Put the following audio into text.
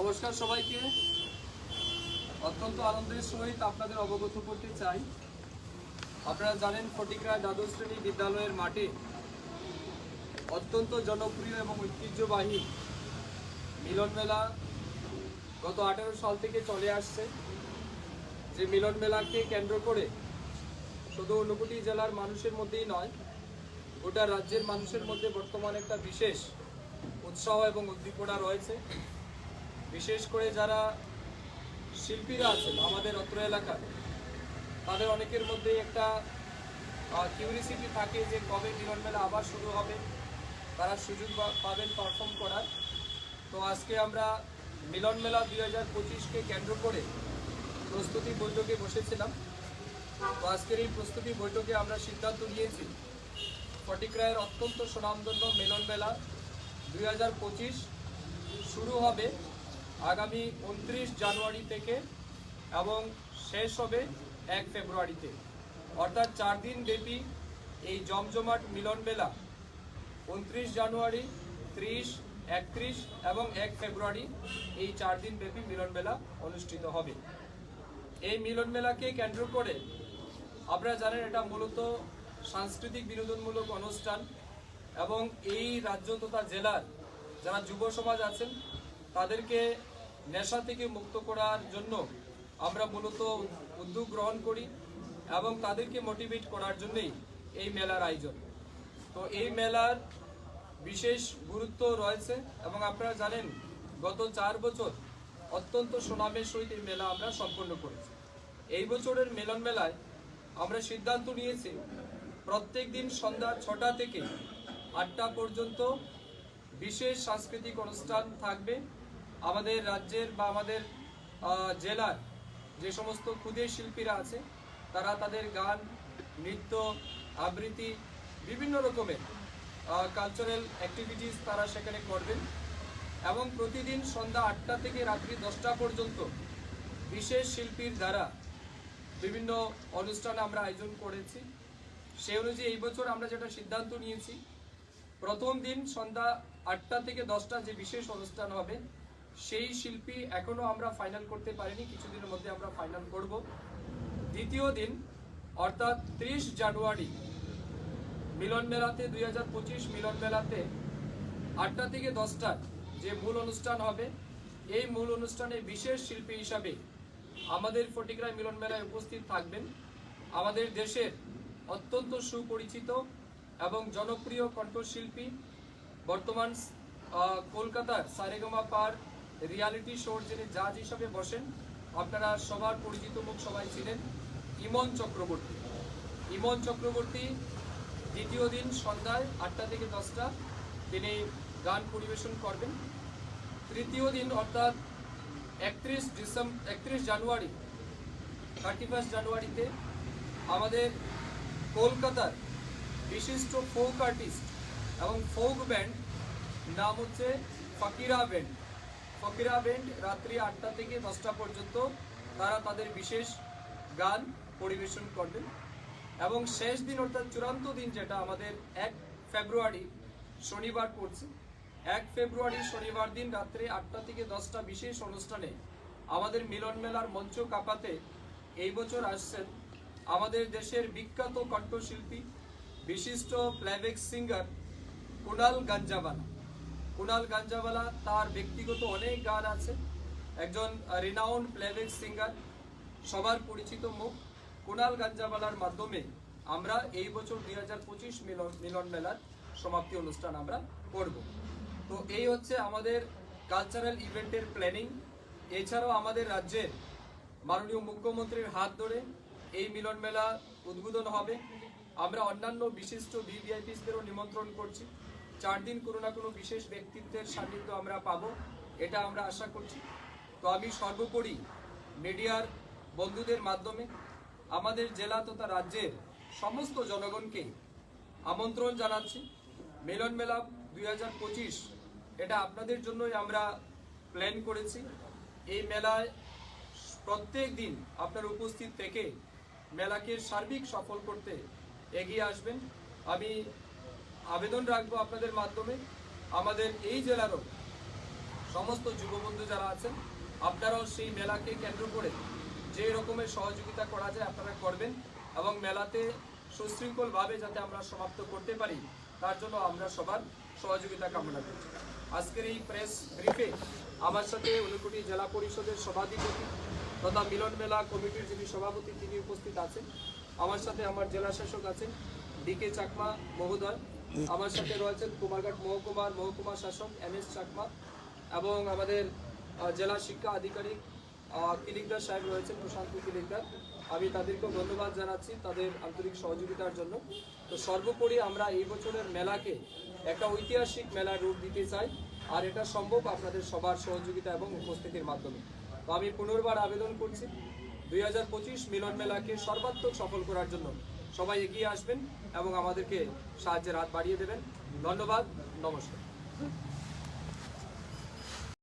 নমস্কার সবাইকে। অত্যন্ত আনন্দের সহিত আপনাদের অবগত করতে চাই। আপনারা জানেন ফটিকরা দ্বাদশ শ্রেণি বিদ্যালয়ের মাঠে অত্যন্ত জনপ্রিয় এবং ঐতিহ্যবাহী মিলন মেলা গত আঠেরো সাল থেকে চলে আসছে। যে মিলন মেলাকে কেন্দ্র করে শুধু ঊনকোটি জেলার মানুষের মধ্যেই নয়, গোটা রাজ্যের মানুষের মধ্যে বর্তমানে একটা বিশেষ উৎসাহ এবং উদ্দীপনা রয়েছে। বিশেষ করে যারা শিল্পীরা আছেন আমাদের অত্র এলাকার, তাদের অনেকের মধ্যেই একটা কিউরিসিটি থাকে যে কবে মিলন মেলা আবার শুরু হবে, তারা সুযোগ পাবেন পারফর্ম করার। তো আজকে আমরা মিলন মেলা দুই হাজার পঁচিশকে কেন্দ্র করে প্রস্তুতি বৈঠকে বসেছিলাম। তো আজকের এই প্রস্তুতি বৈঠকে আমরা সিদ্ধান্ত নিয়েছি ফটিকরায়ের অত্যন্ত সুনামধন্য মিলন মেলা দুই হাজার পঁচিশ শুরু হবে। আগামী উনত্রিশ জানুয়ারি থেকে এবং শেষ হবে এক ফেব্রুয়ারিতে। অর্থাৎ চার দিন ব্যাপী এই জমজমাট মিলন মেলা উনত্রিশ জানুয়ারি, ত্রিশ, একত্রিশ এবং এক ফেব্রুয়ারি এই চার দিন ব্যাপী মিলন মেলা অনুষ্ঠিত হবে। এই মিলন মেলাকে কেন্দ্র করে আপনারা জানেন এটা মূলত সাংস্কৃতিক বিনোদনমূলক অনুষ্ঠান এবং এই রাজ্য তথা জেলার যারা যুব সমাজ আছেন, তাদেরকে নেশা থেকে মুক্ত করার জন্য আমরা মূলত উদ্যোগ গ্রহণ করি এবং তাদেরকে মোটিভেট করার জন্যই এই মেলার আয়োজন। তো এই মেলার বিশেষ গুরুত্ব রয়েছে এবং আপনারা জানেন, গত চার বছর অত্যন্ত সুনামের সহিত এই মেলা আমরা সম্পন্ন করেছি। এই বছরের মিলন মেলায় আমরা সিদ্ধান্ত নিয়েছি, প্রত্যেক দিন সন্ধ্যা ছটা থেকে আটটা পর্যন্ত বিশেষ সাংস্কৃতিক অনুষ্ঠান থাকবে। আমাদের রাজ্যের বা আমাদের জেলার যে সমস্ত ক্ষুদে শিল্পীরা আছে, তারা তাদের গান, নৃত্য, আবৃত্তি, বিভিন্ন রকমের কালচারাল অ্যাক্টিভিটিস তারা সেখানে করবেন এবং প্রতিদিন সন্ধ্যা আটটা থেকে রাত্রি দশটা পর্যন্ত বিশেষ শিল্পীর দ্বারা বিভিন্ন অনুষ্ঠান আমরা আয়োজন করেছি। সেই অনুযায়ী এই বছর আমরা যেটা সিদ্ধান্ত নিয়েছি, প্রথম দিন সন্ধ্যা আটটা থেকে দশটা যে বিশেষ অনুষ্ঠান হবে সেই শিল্পী এখনও আমরা ফাইনাল করতে পারিনি, কিছুদিনের মধ্যে আমরা ফাইনাল করব। দ্বিতীয় দিন, অর্থাৎ ত্রিশ জানুয়ারি, মিলন মেলাতে, দুই হাজার পঁচিশ মিলন মেলাতে আটটা থেকে দশটার যে মূল অনুষ্ঠান হবে, এই মূল অনুষ্ঠানে বিশেষ শিল্পী হিসাবে আমাদের ফটিকরায় মিলন মেলায় উপস্থিত থাকবেন। আমাদের দেশের অত্যন্ত সুপরিচিত এবং জনপ্রিয় কণ্ঠশিল্পী, বর্তমান কলকাতার সারেগামা পার রিয়ালিটি শোর যিনি জাজ হিসাবে বসেন, আপনারা সবার পরিচিত মুখ সবাই ছিলেন, ইমন চক্রবর্তী। ইমন চক্রবর্তী দ্বিতীয় দিন সন্ধ্যায় আটটা থেকে দশটা তিনি গান পরিবেশন করবেন। তৃতীয় দিন অর্থাৎ একত্রিশ ডিসেম্বর একত্রিশ জানুয়ারি থার্টি ফার্স্ট জানুয়ারিতে আমাদের কলকাতার বিশিষ্ট ফোক আর্টিস্ট এবং ফোক ব্যান্ড, নাম হচ্ছে ফকিরা ব্যান্ড। ফকিরা ব্যান্ড রাত্রি আটটা থেকে দশটা পর্যন্ত তারা তাদের বিশেষ গান পরিবেশন করবেন। এবং শেষ দিন অর্থাৎ চূড়ান্ত দিন যেটা আমাদের এক ফেব্রুয়ারি শনিবার পড়ছে, এক ফেব্রুয়ারি শনিবার দিন রাত্রে আটটা থেকে দশটা বিশেষ অনুষ্ঠানে আমাদের মিলন মেলার মঞ্চ কাঁপাতে এই বছর আসছেন আমাদের দেশের বিখ্যাত কণ্ঠশিল্পী, বিশিষ্ট প্লেব্যাক সিঙ্গার কুণাল গাঞ্জাবালা। কুণাল গাঞ্জাবালা, তার ব্যক্তিগত অনেক গান আছে। একজন রিনাউন্ড প্লেব্যাক সিঙ্গার সবার পরিচিত মুখ। কুণাল গাঞ্জাবালার মাধ্যমে আমরা এই বছর দুই হাজার পঁচিশ মিলন মিলন মেলার সমাপ্তি অনুষ্ঠান আমরা করব। তো এই হচ্ছে আমাদের কালচারাল ইভেন্টের প্ল্যানিং এছাড়াও আমাদের রাজ্যের মাননীয় মুখ্যমন্ত্রীর হাত ধরে এই মিলন মেলা উদ্বোধন হবে। আমরা অন্যান্য বিশিষ্ট ভিভিআইপিসদেরও নিমন্ত্রণ করছি। চার দিন কোনো না কোনো বিশেষ ব্যক্তিত্বের সান্নিধ্য আমরা পাবো, এটা আমরা আশা করছি। তো আমি সর্বোপরি মিডিয়ার বন্ধুদের মাধ্যমে আমাদের জেলা তথা রাজ্যের সমস্ত জনগণকে আমন্ত্রণ জানাচ্ছি। মিলন মেলা দুই হাজার পঁচিশ, এটা আপনাদের জন্যই আমরা প্ল্যান করেছি। এই মেলায় প্রত্যেক দিন আপনার উপস্থিত থেকে মেলাকে সার্বিক সফল করতে এগিয়ে আসবেন। আমি আবেদন রাখব আপনাদের মাধ্যমে। আমাদের এই জেলারও সমস্ত যুববন্ধু যারা আছেন, আপনারাও সেই মেলাকে কেন্দ্র করে যে রকমের সহযোগিতা করা যায় আপনারা করবেন এবং মেলাতে সুশৃঙ্খলভাবে যাতে আমরা সমাপ্ত করতে পারি, তার জন্য আমরা সবার সহযোগিতা কামনা করছি আজকের এই প্রেস ব্রিফে আমার সাথে ঊনকোটি জেলা পরিষদের সভাধিপতি তথা মিলন মেলা কমিটির যিনি সভাপতি, তিনি উপস্থিত আছেন। আমার সাথে আমার জেলা শাসক আছেন ডিকে চাকমা মহোদয়। আমার সাথে রয়েছেন কুমারঘাট মহকুমার মহকুমা শাসক এম এস চাকমা এবং আমাদের জেলা শিক্ষা আধিকারিক কিলিকদার সাহেব রয়েছেন, প্রশান্ত কিলিকদার। আমি তাদেরকেও ধন্যবাদ জানাচ্ছি তাদের আন্তরিক সহযোগিতার জন্য। তো সর্বোপরি আমরা এই বছরের মেলাকে একটা ঐতিহাসিক মেলার রূপ দিতে চাই, আর এটা সম্ভব আপনাদের সবার সহযোগিতা এবং উপস্থিতির মাধ্যমে। তো আমি পুনর্বার আবেদন করছি, দুই হাজার পঁচিশ মিলন মেলাকে সর্বাত্মক সফল করার জন্য। সবাই এগিয়ে আসবেন এবং আমাদেরকে সাহায্যের হাত বাড়িয়ে দেবেন। ধন্যবাদ নমস্কার।